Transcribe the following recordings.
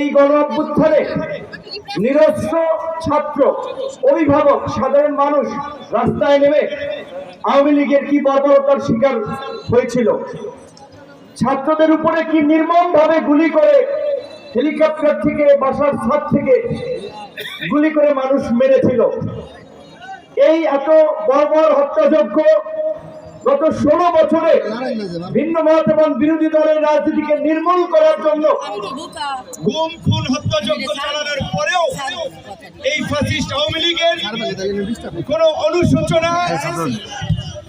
এই গণ অভ্যুত্থানে নিরস্ত্র ছাত্র, অভিভাবক, সাধারণ মানুষ রাস্তায় নেমে আওয়ামী লীগের কি বর্বরতার শিকার হয়েছিল? ছাত্রদের উপরে কি নির্মম ভাবে গুলি করে হেলিকপ্টার থেকে, বাসার ছাদ থেকে গুলি করে মানুষ মেরেছিল? এই এত বর্বর হত্যাযজ্ঞ গত ষোলো বছরে ভিন্ন মত এবং বিরোধী দলের রাজনীতিকে নির্মূল করার জন্য গুম, খুন, হত্যাযজ্ঞ চালানোর পরেও এই আওয়ামী লীগের কোনো অনুশোচনা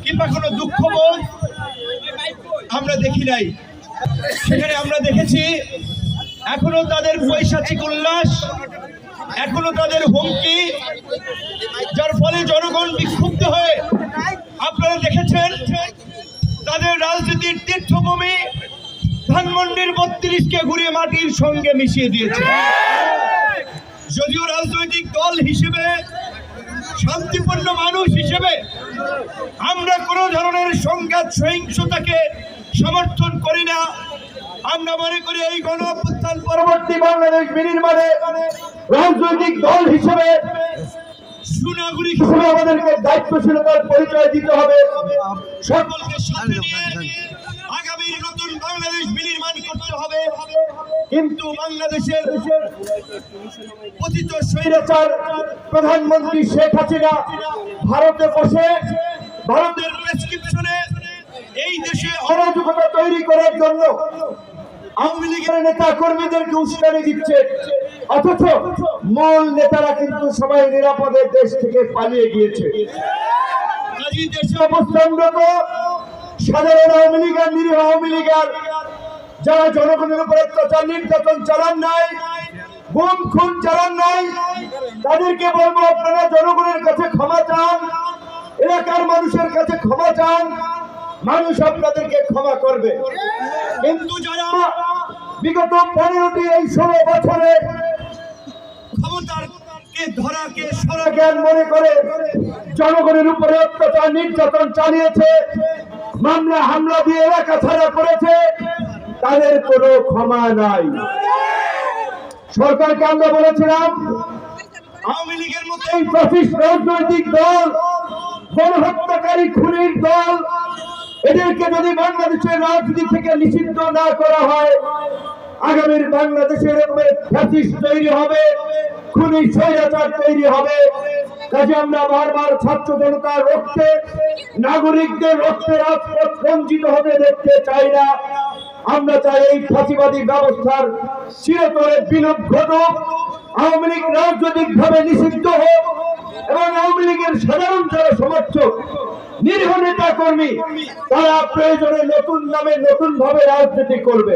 কিংবা কোনো দুঃখবোধ আমরা দেখি নাই। সেখানে আমরা দেখেছি এখনও তাদের পৈশাচিক উল্লাস, এখনও তাদের হুমকি, যার ফলে জনগণ বিক্ষুব্ধ হয়ে রাজনীতির তীর্থভূমি ধানমন্ডির বত্রিশকে ঘুরিয়ে মাটির সঙ্গে মিশিয়ে দিয়েছে। যদিও রাজনৈতিক দল হিসেবে, শান্তিপূর্ণ মানুষ হিসেবে, আমরা কোনো ধরনের সংঘাত, সহিংসতাকে সমর্থন করি না। আমরা মনে করি এই গণ অভ্যুত্থান পরবর্তী বাংলাদেশ বিনির্মাণে রাজনৈতিক দল হিসেবে হিসেবে আমাদেরকে দায়িত্বশীলতার পরিচয় দিতে হবে। সকলকে সাথে নিয়ে আগামী নতুন বাংলাদেশ বিনির্মাণ করতে হবে। কিন্তু বাংলাদেশের পতিত স্বৈরাচার প্রধানমন্ত্রী শেখ হাসিনা ভারতে বসে ভারতের ভারতের প্রেসক্রিপশনে এই দেশে অরাজকতা তৈরি করার জন্য আওয়ামী লীগের নেতা কর্মীদেরকে উস্কানি দিচ্ছে। অথচ মূল নেতারা কিন্তু সবাই নিরাপদে দেশ থেকে পালিয়ে গিয়েছে। দেশে অবস্থানরত সাধারণ আওয়ামী লীগের, নিরীহ আওয়ামী লীগের যারা জনগণের উপর অত্যাচার, নির্যাতন চালান নাই, গুম, খুন চালান নাই, তাদেরকে বলব আপনারা জনগণের কাছে ক্ষমা চান, এলাকার মানুষের কাছে ক্ষমা চান, মানুষ আপনাদেরকে ক্ষমা করবে। কিন্তু যারা বিগত পনেরোটি এই ষোলো বছরে ধরাকে সরা? মনে করে জনগণের উপরে অত্যাচার নির্যাতন চালিয়েছে মামলা হামলা দিয়ে এলাকা ছাড়া করেছে তাদের কোনো ক্ষমা নাই। সরকারকে আমরা বলেছিলাম আওয়ামী লীগের মতো এই ফ্যাসিস্ট রাজনৈতিক দল গণহত্যাকারী খুনির দল এদেরকে যদি বাংলাদেশের রাজনীতি থেকে নিষিদ্ধ না করা হয় আগামীর বাংলাদেশের তৈরি হবে, খুনি স্বৈরাচার তৈরি হবে। কাজে আমরা বারবার ছাত্র জনতার রক্তে, নাগরিকদের রক্তে রাজপথ হতে দেখতে চাই না। আমরা চাই এই ফাঁসিবাদী ব্যবস্থার চিরতরে বিলোপ ঘটুক, আওয়ামী লীগ রাজনৈতিক ভাবে নিষিদ্ধ হোক এবং আওয়ামী লীগের সাধারণ যারা সমর্থক, নিরীহ নেতা কর্মী তারা প্রয়োজনে নতুন নামে নতুন ভাবে রাজনীতি করবে।